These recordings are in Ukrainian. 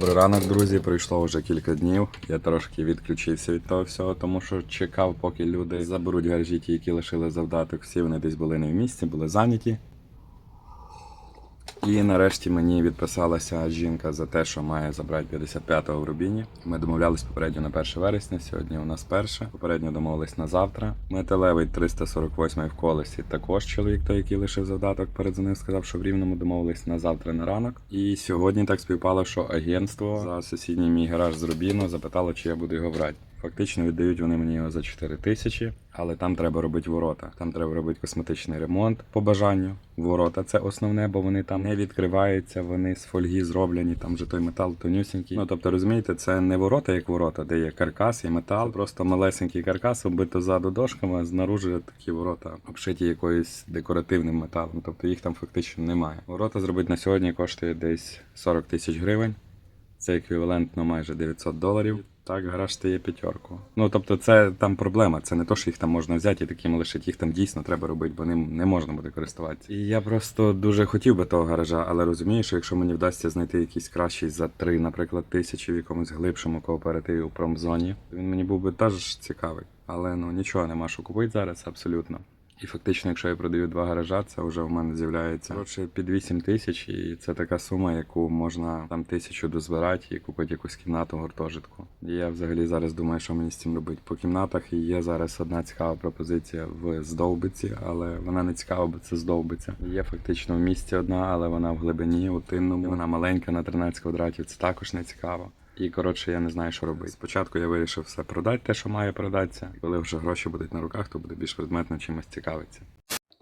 Добрий ранок, друзі. Пройшло вже кілька днів. Я трошки відключився від того всього, тому що чекав, поки люди заберуть гаражі, ті, які лишили завдаток. Всі вони десь були не в місці, були зайняті. І нарешті мені відписалася жінка за те, що має забрати 55-го в Рубіні. Ми домовлялись попередньо на 1 вересня. Сьогодні у нас перше. Попередньо домовились на завтра. Металевий 348 в колесі. Також чоловік, той, який лишив завдаток, передзвонив, сказав, що в рівному домовились на завтра на ранок. І сьогодні так співпало, що агентство за сусідній мій гараж з Рубіну запитало, чи я буду його брати. Фактично віддають вони мені його за 4 тисячі, але там треба робити ворота. Там треба робити косметичний ремонт по бажанню. Ворота це основне, бо вони там не відкриваються, вони з фольги зроблені, там вже той метал тонюсінький. Ну тобто, розумієте, це не ворота, як ворота, де є каркас і метал, просто малесенький каркас, оббито ззаду дошками, а знаружи такі ворота обшиті якоюсь декоративним металом. Тобто їх там фактично немає. Ворота зробити на сьогодні коштує десь 40 тисяч гривень. Це еквівалентно майже 900 доларів. Так, гараж стає п'ятерку. Ну тобто, це там проблема. Це не то, що їх там можна взяти і такими лишити. Їх там дійсно треба робити, бо ним не можна буде користуватися. І я просто дуже хотів би того гаража, але розумію, що якщо мені вдасться знайти якийсь кращий за три, наприклад, тисячі в якомусь глибшому кооперативі у промзоні, він мені був би теж цікавий. Але ну нічого нема що купити зараз абсолютно. І фактично, якщо я продаю два гаража, це вже в мене з'являється коротше під 8 тисяч, і це така сума, яку можна там тисячу дозбирати і купити якусь кімнату гуртожитку. І я взагалі зараз думаю, що мені з цим робити. По кімнатах є зараз одна цікава пропозиція в Здовбиці, але вона не цікава, бо це Здовбиця. Є фактично в місті одна, але вона в глибині, у тинному. Вона маленька на 13 квадратів. Це також не цікаво. І коротше, я не знаю, що робити. Спочатку я вирішив все продати, те, що має продатися. Коли вже гроші будуть на руках, то буде більш предметно чимось цікавитися.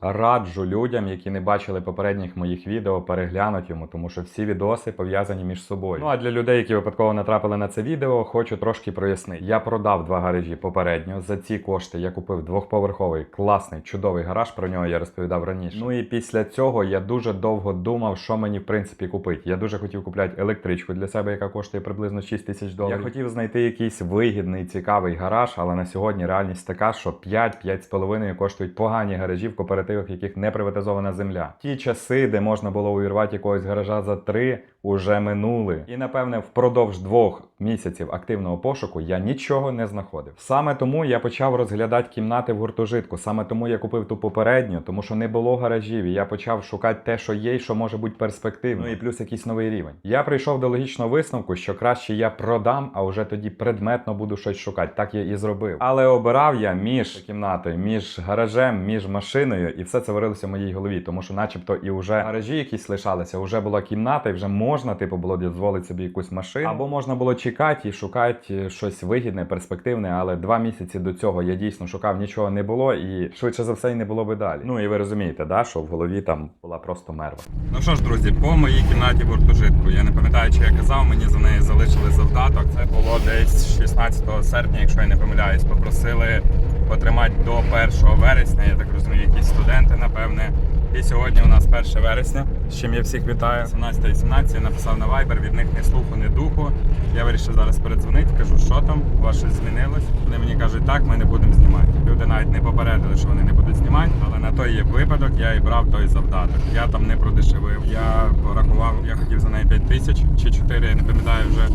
Раджу людям, які не бачили попередніх моїх відео, переглянути йому, тому що всі відоси пов'язані між собою. Ну а для людей, які випадково натрапили на це відео, хочу трошки прояснити. Я продав два гаражі попередньо. За ці кошти я купив двохповерховий класний чудовий гараж. Про нього я розповідав раніше. Ну і після цього я дуже довго думав, що мені в принципі купити. Я дуже хотів купляти електричку для себе, яка коштує приблизно 6 тисяч доларів. Я хотів знайти якийсь вигідний, цікавий гараж, але на сьогодні реальність така, що 5-5,5 коштують погані гаражі в кооперативах, в яких не приватизована земля. Ті часи, де можна було увірвати якогось гаража за 3, уже минули. І напевне, впродовж двох місяців активного пошуку я нічого не знаходив. Саме тому я почав розглядати кімнати в гуртожитку. Саме тому я купив ту попередню, тому що не було гаражів. І я почав шукати те, що є, і що може бути перспективно. Ну і плюс якийсь новий рівень. Я прийшов до логічного висновку, що краще я продам, а вже тоді предметно буду щось шукати. Так я і зробив. Але обирав я між кімнатою, між гаражем, між машиною, і все це варилося в моїй голові, тому що, начебто, і вже гаражі якісь лишалися, вже була кімната, і вже можна, типу, було дозволити собі якусь машину. Або можна було чекати і шукати щось вигідне, перспективне. Але два місяці до цього я дійсно шукав, нічого не було, і швидше за все і не було би далі. Ну і ви розумієте, да, що в голові там була просто мерва. Ну що ж, друзі, по моїй кімнаті гуртожитку. Я не пам'ятаю, чи я казав, мені за неї залишили завдаток. Це було десь 16 серпня, якщо я не помиляюсь. Попросили потримати до 1 вересня. Я так розумію, якісь студенти, напевне. І сьогодні у нас 1 вересня, з чим я всіх вітаю. 17 і 17 я написав на Viber, від них ні слуху, ні духу. Я вирішив зараз передзвонити, кажу, що там, у вас щось змінилось. Вони мені кажуть, так, ми не будемо знімати. Люди навіть не попередили, що вони не будуть знімати, але на той є випадок, я і брав той завдаток. Я там не продешевив. Я порахував, я хотів за неї 5 тисяч чи 4, я не пам'ятаю вже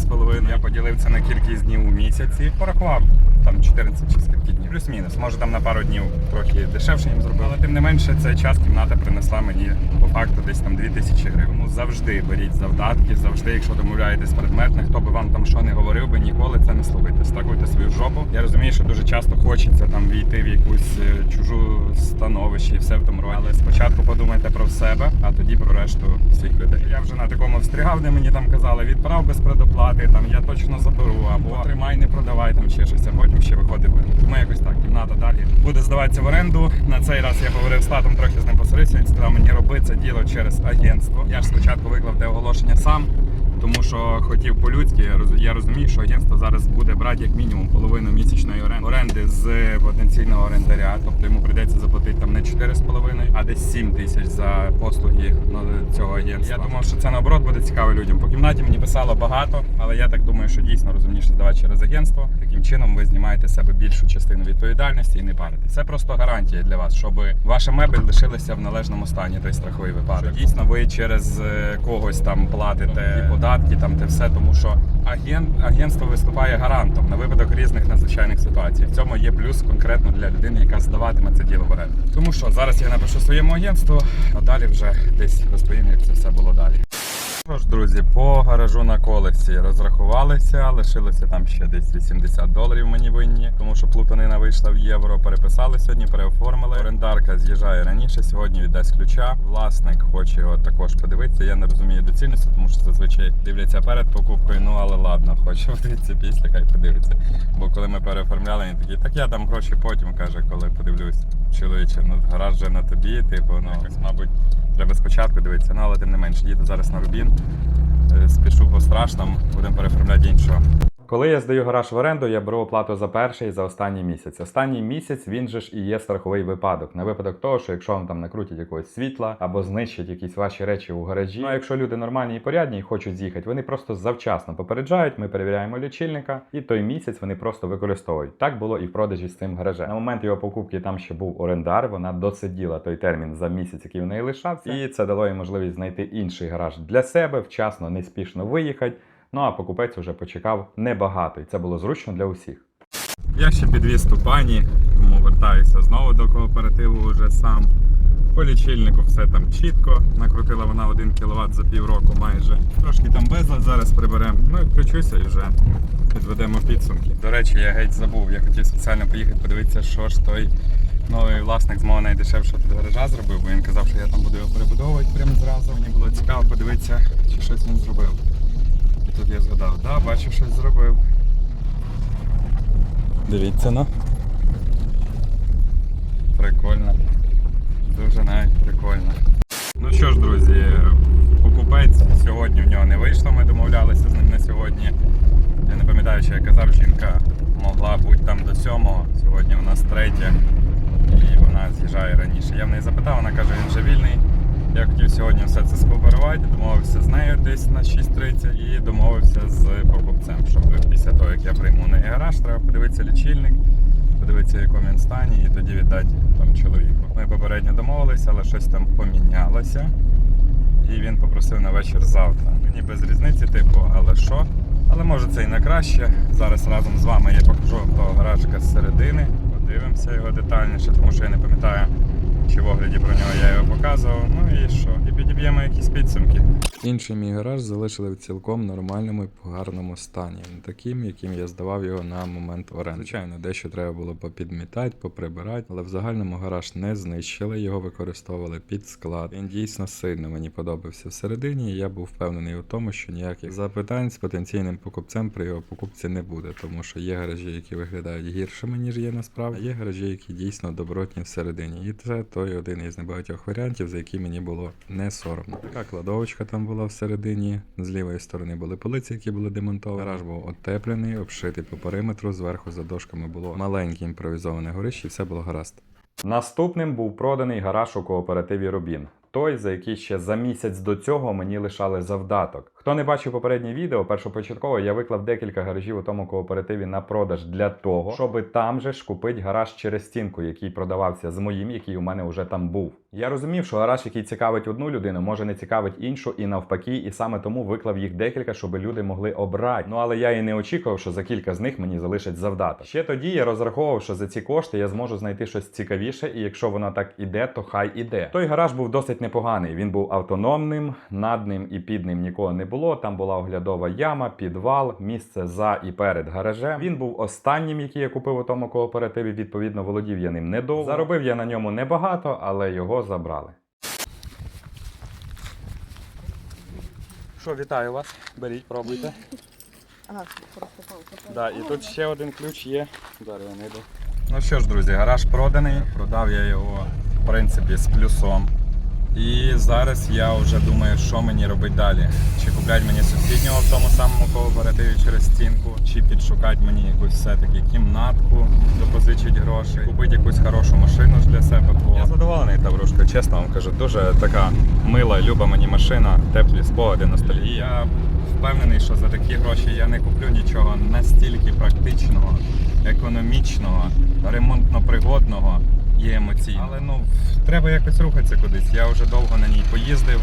з половиною. Я поділив це на кількість днів у місяці. Порахував там 14 чи скільки днів. Плюс-мінус. Може там на пару днів трохи дешевше їм зробили. Але тим не менше, цей час кімната принесла мені по факту десь там 2000 гривень. Тому завжди беріть завдатки, завжди, якщо домовляєтесь предметне, хто би вам там що не говорив би, ніколи це не слухайте. Стакуйте свою жопу. Я розумію, що дуже часто хочеться там війти в якусь е, чужу становище і все в тому роді. Але спочатку подумайте про себе, а тоді про решту всіх людей. Я вже на такому встрігав, де мені там казали, відправ без предоплати, там я точно заберу, або тримай, не продавай там ще щось, а потім ще виходить Ми Тому якось так, кімната далі буде здаватися в оренду. На цей раз я говорив з татом, трохи з ним посередся. Він сказав мені робити це діло через агентство. Я ж спочатку виклав де оголошення сам. Тому що хотів по-людськи, я роз- я розумію, що агентство зараз буде брати як мінімум половину місячної орен- оренди з потенційного орендаря. Тобто йому прийдеться заплатити там не 4,5, а десь 7 тисяч за послуги цього агентства. Я думав, що це наоборот буде цікаво людям. По кімнаті мені писало багато, але я так думаю, що дійсно розумніше здавати через агентство. Таким чином ви знімаєте з себе більшу частину відповідальності і не паритесь. Це просто гарантія для вас, щоб ваша мебель лишилася в належному стані, той страховий випадок. Дійсно ви через е, когось там платите податки податки, там те все, тому що агент, агентство виступає гарантом на випадок різних надзвичайних ситуацій. В цьому є плюс конкретно для людини, яка здаватиме це діло в оренду. Тому що зараз я напишу своєму агентству, а далі вже десь розповім, як це все було далі. Що ж, друзі, по гаражу на колесі розрахувалися, лишилося там ще десь 80 доларів мені винні, тому що плутанина вийшла в євро. Переписали сьогодні, переоформили. Орендарка з'їжджає раніше. Сьогодні віддасть ключа. Власник хоче його також подивитися. Я не розумію доцільності, тому що зазвичай дивляться перед покупкою. Ну але ладно, хоче подивитися після, хай подивиться. Бо коли ми переоформляли, він такий, так я дам гроші потім, каже, коли подивлюсь. Чоловіче, ну гараж вже на тобі, типу, ну мабуть, треба спочатку дивитися, ну але тим не менше, їду зараз на Рубін. Е, Спішу по страшному, будемо переформляти іншого. Коли я здаю гараж в оренду, я беру оплату за перший і за останній місяць. Останній місяць він же ж і є страховий випадок. На випадок того, що якщо вам там накрутять якогось світла або знищать якісь ваші речі у гаражі. Ну а якщо люди нормальні і порядні і хочуть з'їхати, вони просто завчасно попереджають. Ми перевіряємо лічильника, і той місяць вони просто використовують. Так було і в продажі з цим гаражем. На момент його покупки там ще був орендар. Вона досиділа той термін за місяць, який в неї лишався, і це дало їй можливість знайти інший гараж для себе, вчасно, неспішно виїхати. Ну а покупець уже почекав небагато, і це було зручно для усіх. Я ще підвіз ту пані, тому вертаюся знову до кооперативу вже сам. По лічильнику все там чітко. Накрутила вона 1 кВт за півроку майже. Трошки там безлад зараз приберемо. Ну і включуся і вже підведемо підсумки. До речі, я геть забув. Я хотів спеціально поїхати подивитися, що ж той новий власник з мого найдешевшого тут гаража зробив, бо він казав, що я там буду його перебудовувати прямо зразу. Мені було цікаво подивитися, чи щось він зробив. Тут я згадав, да, бачу, щось зробив. Дивіться, ну. Прикольно. Дуже навіть прикольно. Ну що ж, друзі, покупець сьогодні в нього не вийшло, ми домовлялися з ним на сьогодні. Я не пам'ятаю, що я казав, жінка могла бути там до сьомого. Сьогодні у нас третя і вона з'їжджає раніше. Я в неї запитав, вона каже, він вже вільний. Я хотів сьогодні все це скооперувати, домовився з нею десь на 6.30 і домовився з покупцем, щоб після того, як я прийму неї гараж, треба подивитися лічильник, подивитися, в якому він стані, і тоді віддати там чоловіку. Ми попередньо домовилися, але щось там помінялося. І він попросив на вечір завтра. Мені без різниці, типу, але що? Але може це і на краще. Зараз разом з вами я покажу того гаражика з середини. Подивимося його детальніше, тому що я не пам'ятаю, чи в огляді про нього я його показував. Ну і що? І якісь підсумки. Інший мій гараж залишили в цілком нормальному і гарному стані, не таким, яким я здавав його на момент оренди. Звичайно, дещо треба було попідмітати, поприбирати, але в загальному гараж не знищили, його використовували під склад. Він дійсно сильно мені подобався всередині. і Я був впевнений у тому, що ніяких запитань з потенційним покупцем при його покупці не буде, тому що є гаражі, які виглядають гіршими, ніж є насправді, а є гаражі, які дійсно добротні всередині. І це той один із небагатьох варіантів, за які мені було не соромно. Така кладовочка там була всередині. З лівої сторони були полиці, які були демонтовані. Гараж був отеплений, обшитий по периметру. Зверху за дошками було маленьке імпровізоване горище, і все було гаразд. Наступним був проданий гараж у кооперативі Рубін. Той, за який ще за місяць до цього мені лишали завдаток. Хто не бачив попереднє відео, першопочатково я виклав декілька гаражів у тому кооперативі на продаж для того, щоб там же ж купити гараж через стінку, який продавався з моїм, який у мене вже там був. Я розумів, що гараж, який цікавить одну людину, може не цікавить іншу, і навпаки, і саме тому виклав їх декілька, щоб люди могли обрати. Ну але я і не очікував, що за кілька з них мені залишать завдаток. Ще тоді я розраховував, що за ці кошти я зможу знайти щось цікавіше, і якщо воно так іде, то хай іде. Той гараж був досить непоганий. Він був автономним, над ним і під ним нікого не було. Там була оглядова яма, підвал, місце за і перед гаражем. Він був останнім, який я купив у тому кооперативі. Відповідно, володів я ним недовго. Заробив я на ньому небагато, але його забрали. Що, вітаю вас. Беріть, пробуйте. Ага, просто палка. Да, і тут ще один ключ є. Зараз я знайду. Ну що ж, друзі, гараж проданий. Продав я його, в принципі, з плюсом. І зараз я вже думаю, що мені робити далі. Чи купляти мені сусіднього в тому самому кооперативі через стінку, чи підшукати мені якусь все-таки кімнатку, допозичити гроші, купити якусь хорошу машину ж для себе. Бо я задоволений Таврушка, чесно вам кажу. Дуже така мила, люба мені машина, теплі спогади на столі. Я впевнений, що за такі гроші я не куплю нічого настільки практичного, економічного, ремонтно-пригодного і емоційного. Але ну треба якось рухатися кудись. Я вже довго на ній поїздив.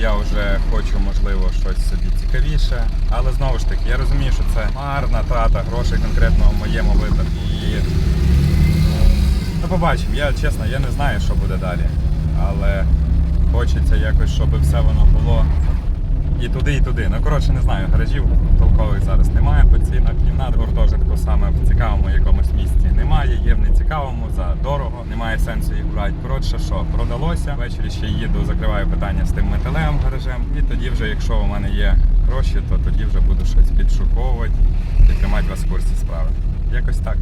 я вже хочу, можливо, щось собі цікавіше. Але знову ж таки, я розумію, що це марна трата грошей конкретно в моєму випадку. І ну, побачимо. Я чесно, я не знаю, що буде далі. Але хочеться якось, щоб все воно було і туди, і туди. Ну коротше, не знаю, гаражів толкових зараз немає по цінах. Кімнат гуртожитку саме в цікавому якомусь місці немає. Є в нецікавому за дорого, немає сенсу їх брати. Коротше, що продалося. Ввечері ще їду, закриваю питання з тим металевим гаражем. І тоді, вже, якщо у мене є гроші, то тоді вже буду щось підшуковувати і тримати вас в курсі справи. Якось так.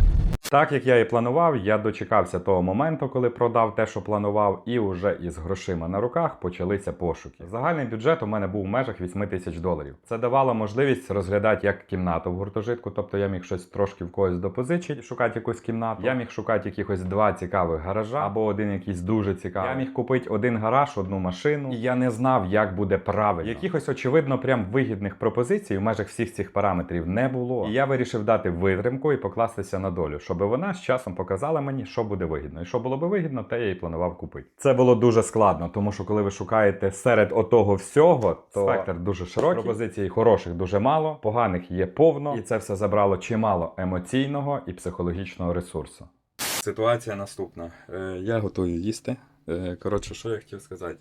Так як я і планував, я дочекався того моменту, коли продав те, що планував, і вже із грошима на руках почалися пошуки. Загальний бюджет у мене був в межах 8 тисяч доларів. Це давало можливість розглядати як кімнату в гуртожитку, тобто я міг щось трошки в когось допозичити, шукати якусь кімнату. Я міг шукати якихось два цікавих гаража або один якийсь дуже цікавий. Я міг купити один гараж, одну машину, і я не знав, як буде правильно. Якихось очевидно прям вигідних пропозицій в межах всіх цих параметрів не було. І я вирішив дати витримку і покластися на долю, щоб вона з часом показала мені, що буде вигідно. І що було би вигідно, те я і планував купити. Це було дуже складно, тому що коли ви шукаєте серед отого всього, то спектр дуже широкий, пропозицій хороших дуже мало, поганих є повно, і це все забрало чимало емоційного і психологічного ресурсу. Ситуація наступна. Е, я готую їсти. Е, коротше, що я хотів сказати?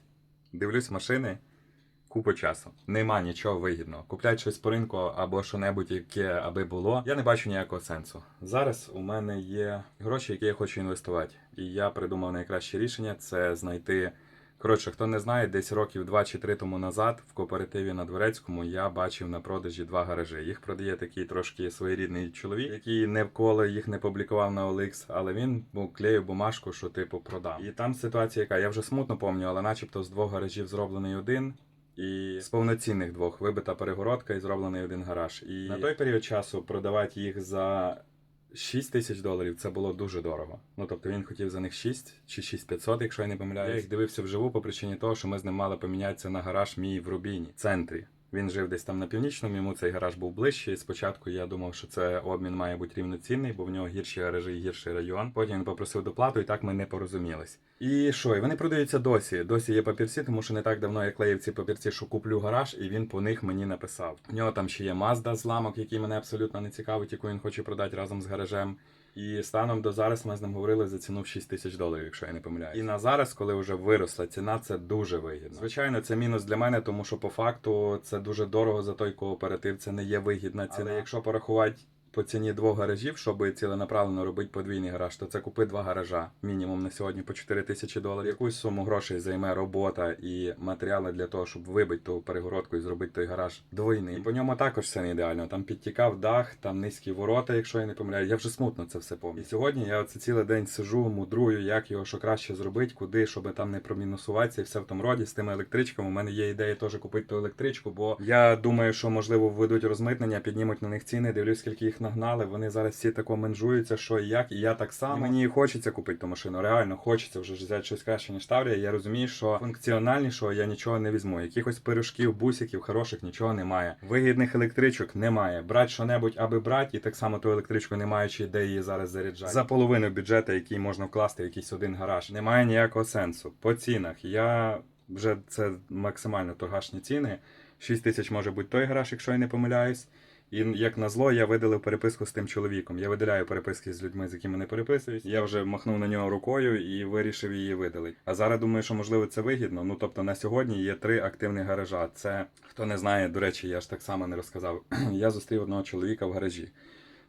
Дивлюсь машини, купу часу. Нема нічого вигідного. Куплять щось по ринку або що-небудь, яке аби було. Я не бачу ніякого сенсу. Зараз у мене є гроші, які я хочу інвестувати. І я придумав найкраще рішення це знайти. Коротше, хто не знає, десь років 2 чи 3 тому назад в кооперативі на Дворецькому я бачив на продажі два гаражі. Їх продає такий трошки своєрідний чоловік, який не вколи їх не публікував на OLX, але він клеїв бумажку, що типу продам. І там ситуація, яка я вже смутно пам'ятаю, але начебто з двох гаражів зроблений один. І з повноцінних двох вибита перегородка і зроблений один гараж. І на той період часу продавати їх за 6 тисяч доларів це було дуже дорого. Ну тобто він хотів за них 6 чи 6500, якщо я не помиляюсь. Я їх дивився вживу по причині того, що ми з ним мали помінятися на гараж мій в Рубіні, в центрі. Він жив десь там на північному, йому цей гараж був ближче. Спочатку я думав, що це обмін має бути рівноцінний, бо в нього гірші гаражі і гірший район. Потім він попросив доплату, і так ми не порозумілись. І що? І вони продаються досі. Досі є папірці, тому що не так давно я клеїв ці папірці, що куплю гараж, і він по них мені написав. У нього там ще є Mazda зламок, який мене абсолютно не цікавить, яку він хоче продати разом з гаражем. І станом до зараз ми з ним говорили за ціну в 6 тисяч доларів, якщо я не помиляюсь. І на зараз, коли вже виросла ціна, це дуже вигідно. Звичайно, це мінус для мене, тому що по факту це дуже дорого за той кооператив. Це не є вигідна ціна. Але якщо порахувати. По ціні двох гаражів, щоб ціленаправленно робити подвійний гараж, то це купи два гаража мінімум на сьогодні по 4 тисячі доларів. Якусь суму грошей займе робота і матеріали для того, щоб вибити ту перегородку і зробити той гараж двойний. По ньому також все не ідеально. Там підтікав дах, там низькі ворота, якщо я не помиляю. Я вже смутно це все пам'ятаю. І сьогодні я оце цілий день сижу, мудрую, як його що краще зробити, куди, щоб там не промінусуватися і все в тому роді з тими електричками. У мене є ідея теж купити ту електричку, бо я думаю, що можливо введуть розмитнення, піднімуть на них ціни. Дивлюсь, скільки їх нагнали. Вони зараз всі тако менжуються, що і як, і я так само. І мені хочеться купити ту машину. Реально хочеться вже взяти щось краще, ніж Таврія. Я розумію, що функціональнішого я нічого не візьму. Якихось пирожків, бусиків, хороших нічого немає. Вигідних електричок немає. Брати що-небудь, аби брати, і так само ту електричку не маючи де її зараз заряджати. За половину бюджету, який можна вкласти в якийсь один гараж, немає ніякого сенсу. По цінах я вже це максимально торгашні ціни. 6 тисяч може бути той гараж, якщо я не помиляюсь. І як назло, я видалив переписку з тим чоловіком. Я видаляю переписки з людьми, з якими не переписуюсь. Я вже махнув на нього рукою і вирішив її видалити. А зараз думаю, що можливо це вигідно. Ну тобто на сьогодні є три активних гаража. Це хто не знає, до речі, я ж так само не розказав. я зустрів одного чоловіка в гаражі.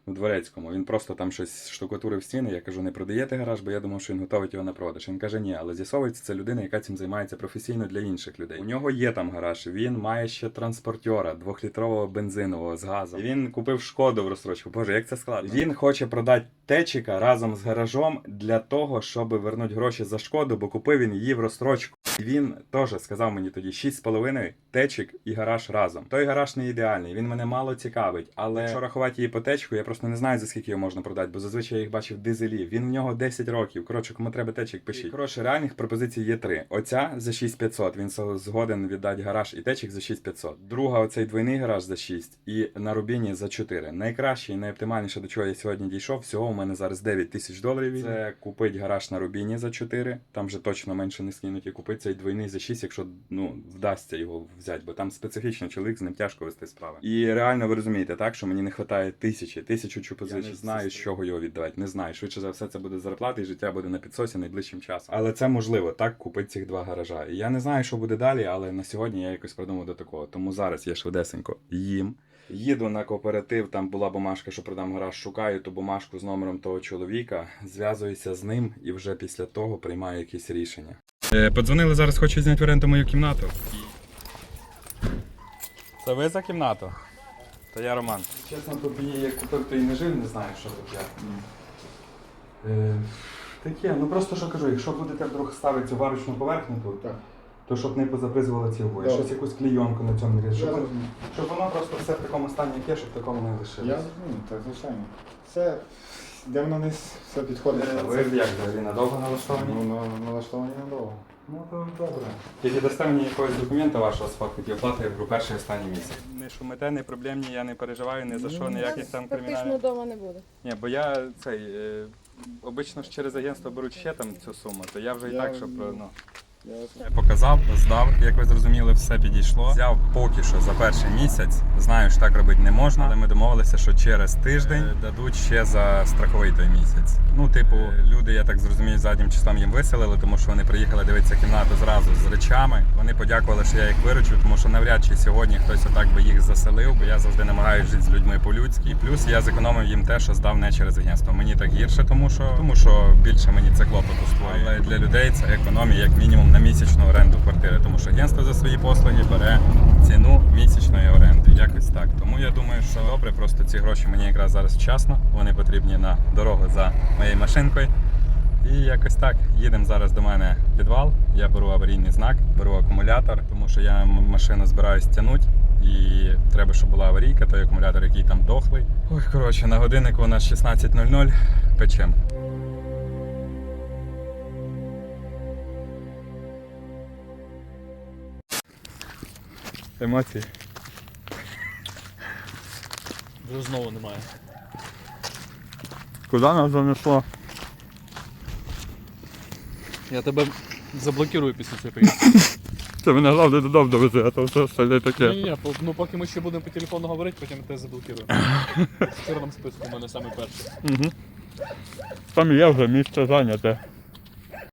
В дворецькому. Він просто там щось штукатурив стіни. Я кажу, не продаєте гараж, бо я думав, що він готовить його на продаж. Він каже, ні, але з'ясовується, це людина, яка цим займається професійно для інших людей. У нього є там гараж. Він має ще транспортера двохлітрового бензинового з газом. І він купив шкоду в розстрочку. Боже, як це складно. Він хоче продати течіка разом з гаражом для того, щоб вернути гроші за шкоду, бо купив він її в розстрочку. І він теж сказав мені тоді 6,5 течік і гараж разом. Той гараж не ідеальний, він мене мало цікавить, але якщо рахувати її по течку, я просто не знаю, за скільки його можна продати, бо зазвичай я їх бачив дизелі. Він в нього 10 років. Коротше, кому треба течик, пишіть. Коротше, реальних пропозицій є три. Оця за 6500, він згоден віддати гараж і течик за 6500. Друга, оцей двойний гараж за 6 і на Рубіні за 4. Найкраще і найоптимальніше, до чого я сьогодні дійшов, всього у мене зараз 9 тисяч доларів. Це купить гараж на Рубіні за 4, там вже точно менше не скинуть, і купить цей двойний за 6, якщо ну, вдасться його взяти, бо там специфічний чоловік, з ним тяжко вести справи. І реально ви розумієте, так, що мені не вистачає тисячі, тисячу не знаю, з чого його віддавати. Не знаю. Швидше за все, це буде зарплата і життя буде на підсосі найближчим часом. Але це можливо, так, купити цих два гаража. І я не знаю, що буде далі, але на сьогодні я якось придумав до такого. Тому зараз я швидесенько їм. Їду на кооператив, там була бумажка, що продам гараж, шукаю ту бумажку з номером того чоловіка, зв'язуюся з ним і вже після того приймаю якісь рішення. Е, подзвонили зараз, хочуть зняти в оренду мою кімнату. Це ви за кімнату? То я Роман. Чесно, тут її як тобто і не жив, не знаю, що тут як. Е, таке, ну просто що кажу, якщо будете вдруг ставити цю варочну поверхню тут, Так. то щоб не позабризували ці обої. Добре. Щось якусь клійонку на цьому різі. Я Щоб, розумію. щоб воно просто все в такому стані, як є, щоб такому не Я розумію, так, звичайно. Це де воно не все підходить. Е, Ви як взагалі надовго налаштовані? Ну, на- налаштовані надовго. Ну то добре. Тільки дасте мені якогось документа вашого сфоткати і оплати про перший і останній місяць. Не шумите, не проблемні, я не переживаю ні за що, ніяких там Фактично кримінальних. вдома не буде. Ні, бо я цей. Е, обично ж через агентство беруть ще там цю суму, то я вже і Я так, щоб розумію. ну. Я показав, здав, як ви зрозуміли, все підійшло. Взяв поки що за перший місяць. Знаю, що так робити не можна, але ми домовилися, що через тиждень е, дадуть ще за страховий той місяць. Ну, типу, люди, я так зрозумію, заднім числом їм виселили, тому що вони приїхали дивитися кімнату зразу з речами. Вони подякували, що я їх виручив, тому що навряд чи сьогодні хтось отак би їх заселив, бо я завжди намагаюся жити з людьми по-людськи. І плюс я зекономив їм те, що здав не через агентство. Мені так гірше, тому що тому що більше мені це клопоту створює. Але для людей це економія як мінімум на місячну оренду квартири, тому що агентство за свої послуги бере ціну місячної оренди. Якось так. Тому я думаю, що добре, просто ці гроші мені якраз зараз вчасно. Вони потрібні на дорогу за моєю машинкою. І якось так. Їдемо зараз до мене в підвал. Я беру аварійний знак, беру акумулятор, тому що я машину збираюсь тягнути. І треба, щоб була аварійка, той акумулятор, який там дохлий. Ой, коротше, на годиннику у нас 16.00. Печем. Емоції. Вже знову немає. Куди нас занесло? Я тебе заблокирую після цієї поїздки. Це мене головне додому довезе, а то все остальне Ні, ні, ні, ну поки ми ще будемо по телефону говорити, потім я тебе заблокирую. В чорному списку у мене саме перший. Там є вже місце зайняте.